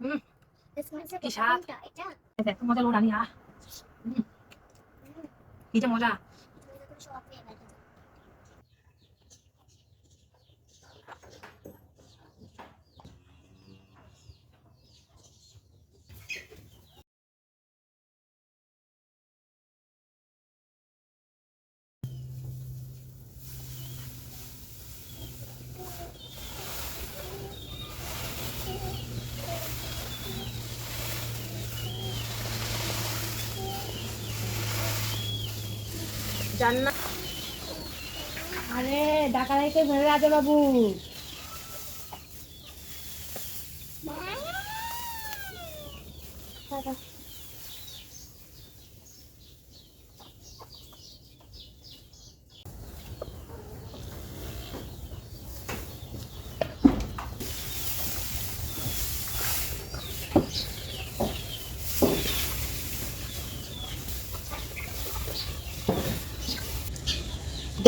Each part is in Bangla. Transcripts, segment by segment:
হুম Después কি স্বাদ এত মজা লোড আনি আহ হুম, কি যে মজা জান্নাত আরে ঢাকা রাইতে ভেবে রাজা বাবু।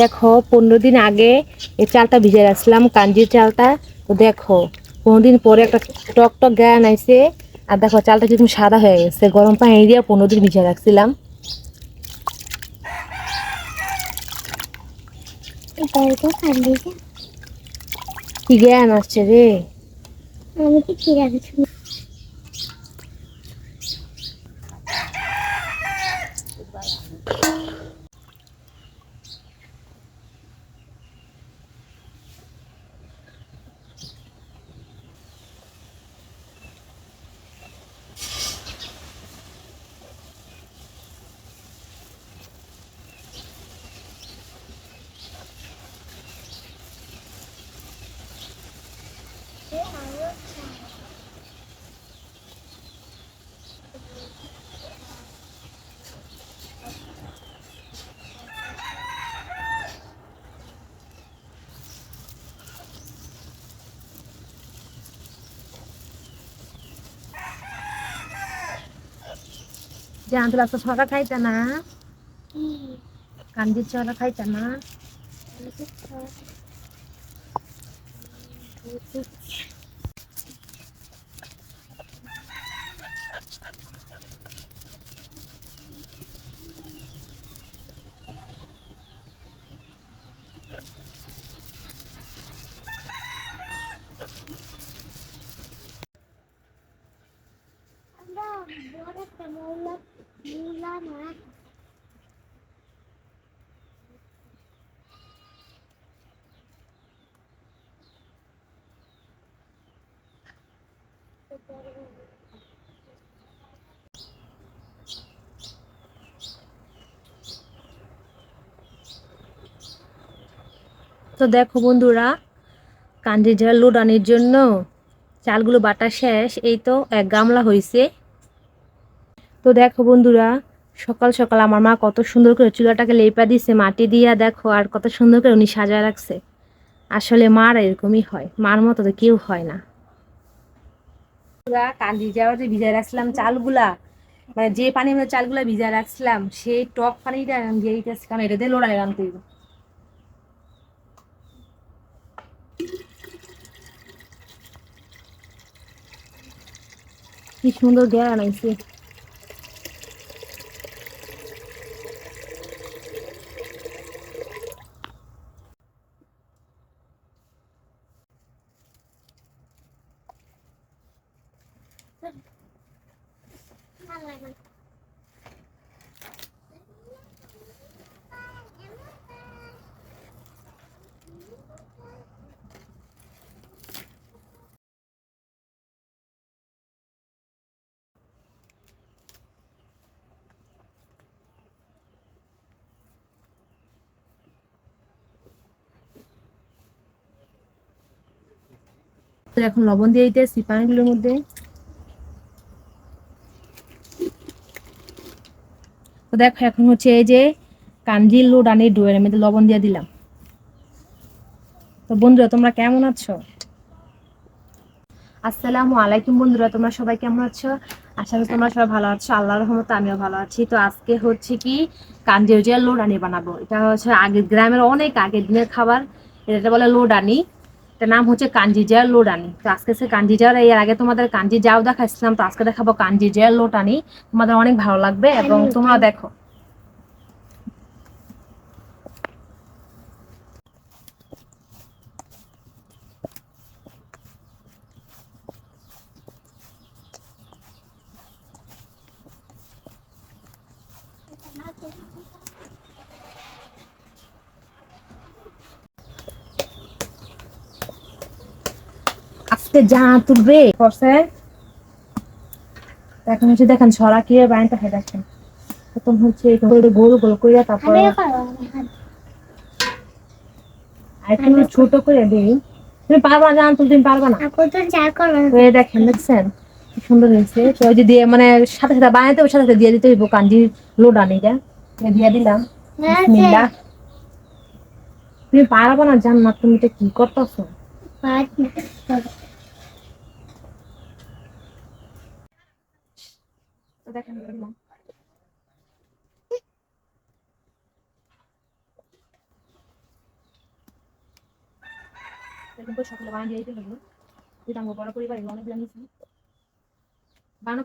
দেখো, পনেরো দিন আগে এই চালটা ভিজে রাখছিলাম কাঞ্জির চালটা। তো দেখো, পনেরো দিন পরে একটা টক টক গায়ে আইছে। আর দেখো, চালটা কিন্তু সাদা হয়ে গেছে, গরম পানি দিয়ে পনেরো দিন ভিজে রাখছিলাম। কি জ্ঞান আসছে রে? আমি কি জান তুলা তো ছটা খাইতা না? কাঞ্জির ছটা তো দেখো বন্ধুরা কাঞ্জির ঝাল লুডানির জন্য চালগুলো বাটা শেষ, এই তো এক গামলা হয়েছে তো দেখো বন্ধুরা, সকাল সকাল আমার মা কত সুন্দর করে চুলাটাকে লেপা দিছে, মাটি দিয়া দেখো, আর কত সুন্দর করে উনি সাজায় রাখছে। আসলে মার এরকমই হয়, মার মতো তো কেউ হয় না। কান্দি যাওয়ার যে ভিজায় রাখছিলাম চালগুলা মানে যে পানি আমরা চালগুলা ভিজায় রাখছিলাম, সেই টক পানিটা দিয়ে দিতেছি, কারণ এটা দিয়ে লড়াই রাখতে হইব। কি সুন্দর গ্যাস আনাইছে এখন লবণ দিয়ে দিতেছি পানিগুলোর মধ্যে। তো দেখো, এখন হচ্ছে এই যে কাঞ্জিল ডানির ডুয়ের মধ্যে লবণ দিয়ে দিলাম। তো বন্ধুরা, তোমরা কেমন আছো? আসসালামু আলাইকুম বন্ধুরা, তোমরা সবাই কেমন আছো? আশা করি তোমরা সবাই ভালো আছো, আল্লাহর রহমতে আমিও ভালো আছি। তো আজকে হচ্ছে কি কাঞ্জির যে লোডানি বানাবো, এটা হচ্ছে আগের গ্রামের অনেক আগের দিনের খাবার, এটা বলে লোডানি। এটা নাম হচ্ছে কাঞ্জি জেল লোডানি তো আজকে সে কাঞ্জি জেল এর আগে তোমাদের কাঞ্জি যাও দেখাচ্ছিলাম তো আজকে দেখাবো কাঞ্জি জেল লোটানি। তোমাদের অনেক ভালো লাগবে এবং তোমরা দেখো। আজকে যা তুলবে করছে। এখন হচ্ছে দেখেন ছড়া কি বাইনটা দেখেন। প্রথম হচ্ছে গোল গোল করে তারপরে হাত। আরেকটু ছোট করে দিই। তুমি পারবা না তুমি পারবা না। তো যা তো দেখেন দেখছেন? কি সুন্দর হয়েছে। তো ওই যে দিয়ে মানে সাথে সাথে বানাইতে হবে সাথে সাথে দিয়ে দিতে হইব কাঞ্জি লোড আনিটা দিয়ে দিলাম। বিসমিল্লাহ। তুমি পারবা না জান না তুমি এটা কি করতেছো পাঁচ তো দেখেন দিলাম এরকম সকালে দিতে হলো বড় পরিবার অনেক নিয়েছি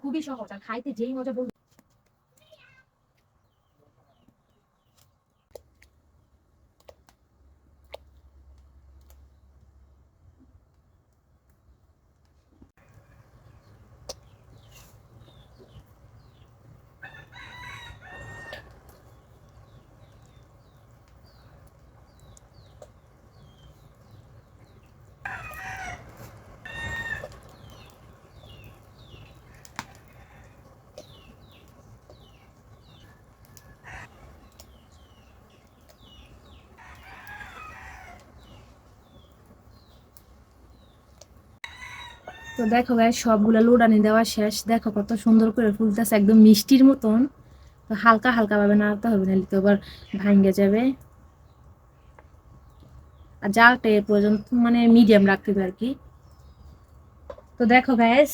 খুবই সহজ আর খাইতে যেই মজা বলব তো দেখো গাই সবগুলো লোডানি দেওয়া শেষ। দেখো কত সুন্দর করে ফুলতেছে, একদম মিষ্টির মতন। তো হালকা হালকা ভাবে নাড়তে হবে, নাহলে তো আবার ভাঙ্গে যাবে। আর জালটা এ পর্যন্ত মানে মিডিয়াম রাখতে হবে আর কি। তো দেখো গ্যাস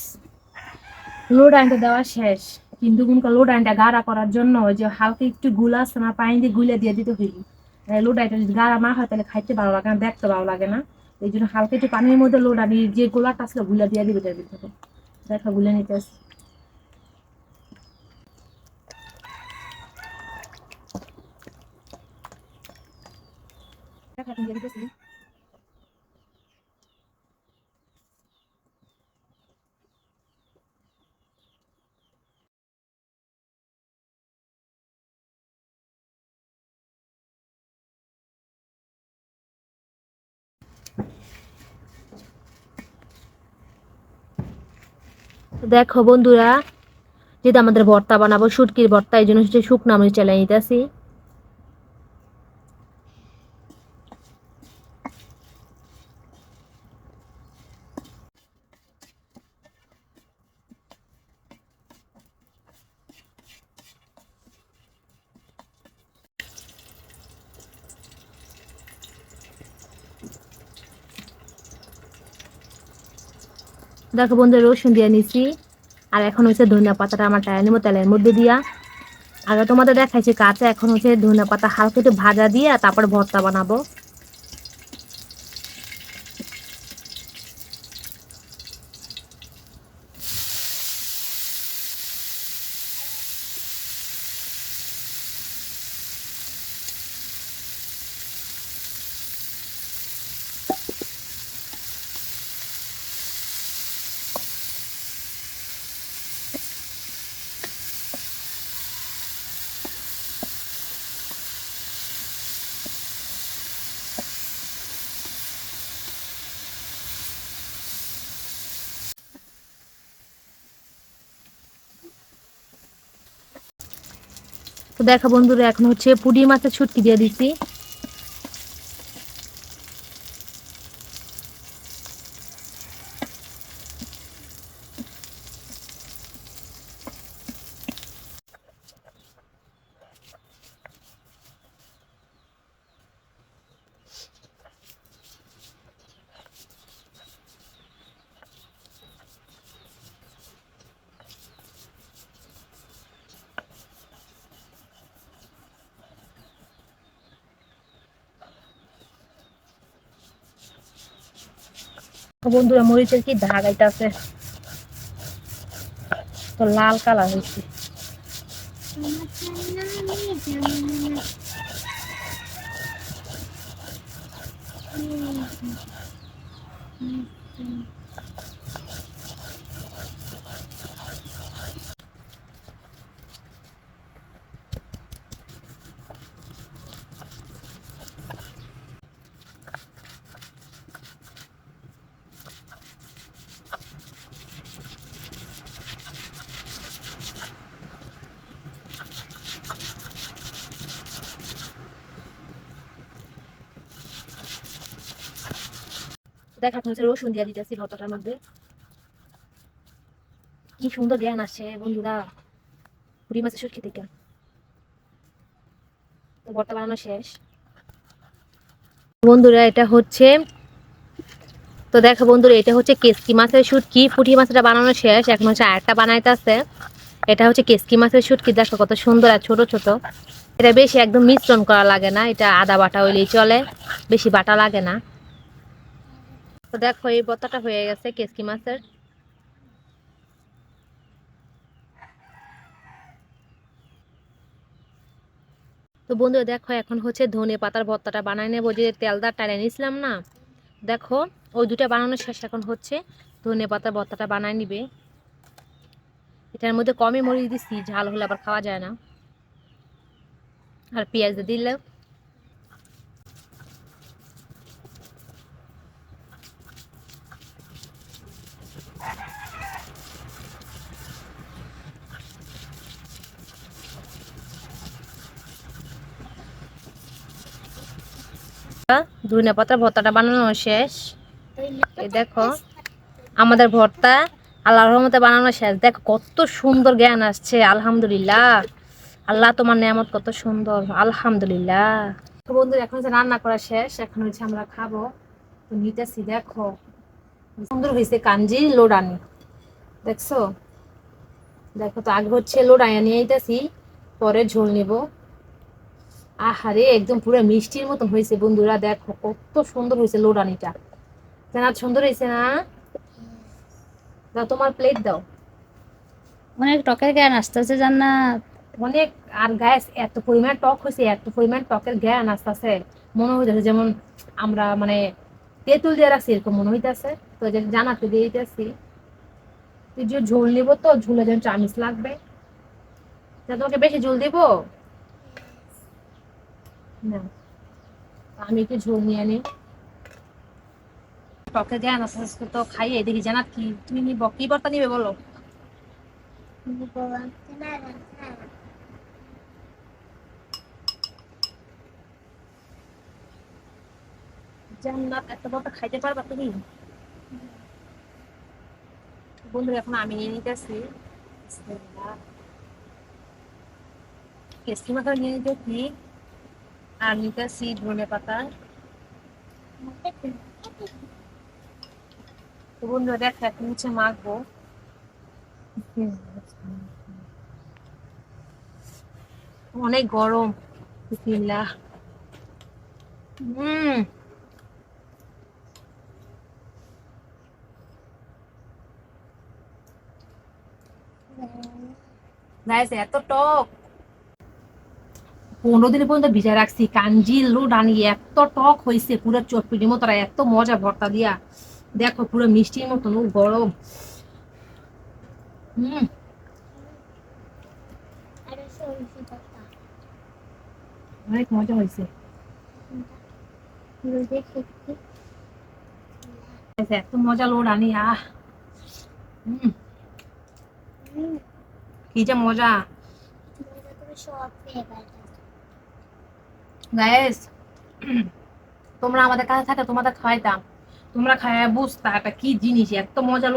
লোড আইনটা দেওয়া শেষ। কিন্তু কোনটা লোড আইনটা গাড়া করার জন্য ওই যে হালকা একটু গুলা আছে না, পানি দিয়ে গুলে দিয়ে দিতে হইল। লোড আইনটা যদি গাড়া না হয়, তাহলে খাইতে ভালো লাগে না, দেখতে ভালো লাগে না। এই জন্য হালকা একটু পানির মধ্যে লোড আনি যে গোলাটা ছিলগুলা দিয়ে দিবে এটার ভিতরে দেখো গুলে নিতে আসি। দেখো দেখো বন্ধুরা যেটা আমাদের ভর্তা বানাবো শুটকির ভর্তা এই জন্য শুকনা মরিচ চালাই নিতেছি। দেখো বন্ধু রসুন দিয়ে নিছি আর এখন হচ্ছে ধনিয়া পাতাটা আমার টায়া নেব তেলের মধ্যে দিয়া। আগে তোমাদের দেখাইছি কাঁচা, এখন হচ্ছে ধনিয়া পাতা হালকা একটু ভাজা দিয়ে, তারপর ভর্তা বানাবো। তো দেখা বন্ধুরা এখন হচ্ছে পুডি মাছের ছুটকি দিয়ে দিচ্ছি। বন্ধুরা মরিচের কি দাগ আছে? তো লাল কালার হয়েছে। দেখ রসুন দিয়ে দিতেছি মধ্যে। কি সুন্দর জ্ঞান আসছে বন্ধুরা। পুরি মাছের সুটকি থেকে। তো শেষ। বন্ধুরা, এটা হচ্ছে তো দেখো বন্ধুরা, এটা হচ্ছে কেসকি মাছের শুটকি পুঁটি মাছটা বানানো শেষ। এখন হচ্ছে আরেকটা বানাইতেছে। এটা হচ্ছে কেসকি মাছের শুটকি দেখো কত সুন্দর আর ছোট ছোট। এটা বেশি একদম মিশ্রণ করা লাগে না। এটা আদা বাটা হইলেই চলে। বেশি বাটা লাগে না। তো দেখো, এই বত্তাটা হয়ে গেছে কেসকি মাছের। তো বন্ধুরা, দেখো, এখন হচ্ছে ধনে পাতার ভর্তাটা বানাই নেব। যে তেলদার টাইনে নিয়েছিলাম না, দেখো, ওই দুটা বানানো শেষ। এখন হচ্ছে ধনে পাতার ভর্তাটা বানাই নিবে। এটার মধ্যে কমই মরিচ দিচ্ছি ঝাল হলে আবার খাওয়া যায় না। আর পেঁয়াজ দিলে ধনে পাতার ভর্তাটা বানানো শেষ। এই দেখো, আমাদের ভর্তা, আল্লাহর রহমতে বানানো শেষ। দেখো, কত সুন্দর জ্ঞান আসছে, আলহামদুলিল্লাহ। আল্লাহ তোমার নিয়ামত কত সুন্দর, আলহামদুলিল্লাহ। বন্ধু এখন হচ্ছে রান্না করা শেষ। এখন হচ্ছে আমরা খাব। নিতেছি, দেখো। সুন্দর হয়েছে কাঞ্জি লোডানি। দেখছ? দেখো, তো আগে হচ্ছে লোডাইয়া নিয়ে আইতেছি, পরে ঝোল নিব। আহারে একদম পুরো মিষ্টির মতন হয়েছে বন্ধুরা দেখো কত সুন্দর হয়েছে লোডানিটা জানাত সুন্দর হয়েছে না? দাও তোমার প্লেট দাও। অনেক টকের জ্ঞান আসতেছে জান্নাত। অনেক আর গ্যাস এত পরিমাণ টক হয়েছে এত পরিমাণ টকের জ্ঞান আসতেছে। মনে হইতেছে যেমন আমরা মানে তেঁতুল দিয়ে রাখছি এরকম মনে হইতেছে। তো যে জানাতে দিয়ে দিতেছি। তুই যে ঝোল নিব তো ঝোলে যেন চামিচ লাগবে। তোমাকে বেশি ঝোল দিব? না। আমি একটু ঝোল নিয়ে নিই টকে আস্তে আস্তে তো খাইয়ে দেখি জানাত কি? তুমি নিব, কি বর্তা নিবে বলো? জান্নাত এত বড়টা খাইতে পারবা তুমি? বন্ধুরা, এখন আমি নিয়ে নিতেছি। কেসকি মাথা নিয়ে নিতেছি। আর নিতেছি ধনে পাতা। দেখ মাখবো। অনেক গরম বিসমিল্লাহ। হুম। গাইস এত টক। পনেরো দিন পর্যন্ত ভিজা রাখছি। কাঞ্জি লুডানি এত টক হয়েছে পুরো চটপিটির মতো এত মজা ভর্তা দিয়া। দেখো পুরো মিষ্টির মতন গরম। হুম। অনেক মজা হয়েছে এত মজা লোডানি আহ। হুম। কি যে মজা। গায়েস তোমরা আমাদের কাছে থাকে তোমাদের খাইতাম তোমরা খায় বুঝতা এটা কি জিনিস এত মজা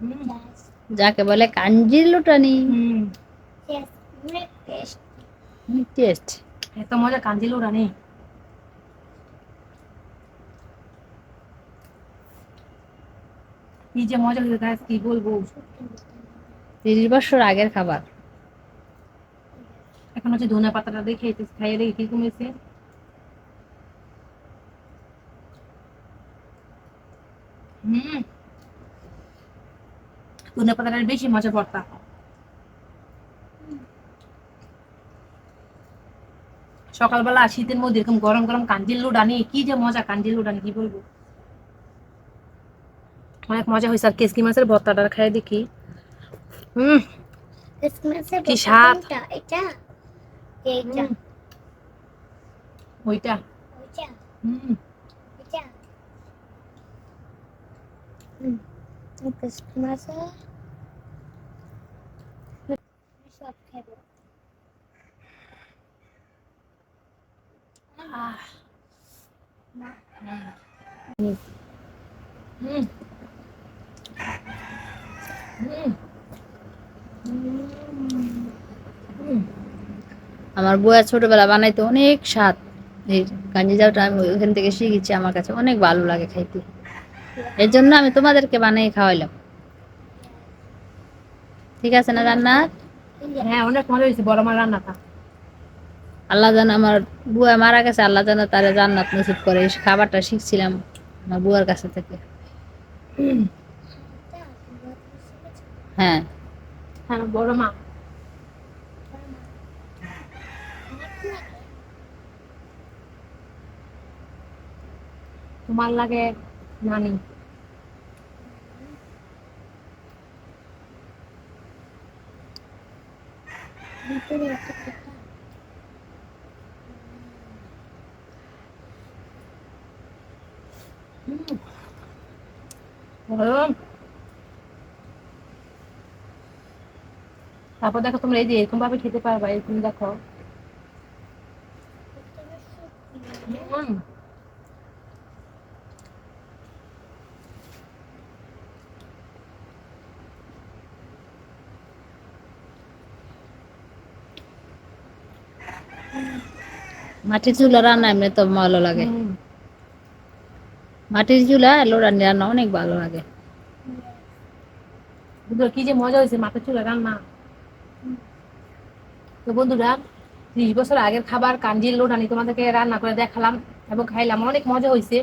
হুম যাকে বলে কাঞ্জির লুটানি। হুম। টেস্ট এত মজা কাঞ্জি লোডানি কি যে মজা হয়েছে কি বলব? তিরিশ বছর আগের খাবার। এখন হচ্ছে ধনে পাতাটা দেখে খাইয়ে দেখি কি কমেছে। হুম। ধনে পাতাটার বেশি মজা ভর্তা সকালবেলা শীতের মধ্যে এরকম গরম গরম কাঞ্জিল লুডানি কি যে মজা কাঞ্জিল লুডানি কি বলব? অনেক মজা হয়েছে আর কেসকি মাছের ভর্তাটা খাই দেখি। হুম। কি স্বাদ। বোতলটা, এটা এইটা হুম। ওইটা ওইটা হুম এটা হুম ক্রিসমাসে সব খাব আহ। হুম হুম হুম হুম আমার বউয়ের ছোটবেলা বানাইতে অনেক স্বাদ। এই কাঞ্জি যাওটা আমি ওখান থেকে শিখেছি আমার কাছে অনেক ভালো লাগে খাইতে। এর জন্য আমি তোমাদেরকে বানিয়ে খাওয়াইলাম। ঠিক আছে না রান্না? হ্যাঁ অনেক মজা হয়েছে বড় মার রান্নাটা। আল্লাহ জান আমার বুয়া মারা গেছে আল্লাহ জানা তারা জান্নাত নসিব করে। এই খাবারটা শিখছিলাম আমার বুয়ার কাছে থেকে। হ্যাঁ। হ্যাঁ বড় মা। তোমার লাগে নানি। তারপর দেখো তোমরা এই যে এরকম ভাবে খেতে পারবা এরকম দেখো হুম। মাটির চুলা রান্না এমনি তো ভালো লাগে। মাটির চুলা লোড়ানি রান্না অনেক ভালো লাগে। বন্ধুরা কি যে মজা হয়েছে মাথা চুলা রান্না। তো বন্ধুরা ত্রিশ বছর আগের খাবার কাঞ্জির লোডানি তোমাদেরকে রান্না করে দেখালাম এবং খাইলাম অনেক মজা হয়েছে।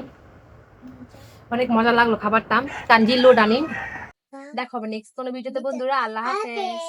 অনেক মজা লাগল খাবারটা। কাঞ্জির লোডানি দেখো নেক্সট কোনো ভিডিওতে বন্ধুরা। আল্লাহ হাফেজ।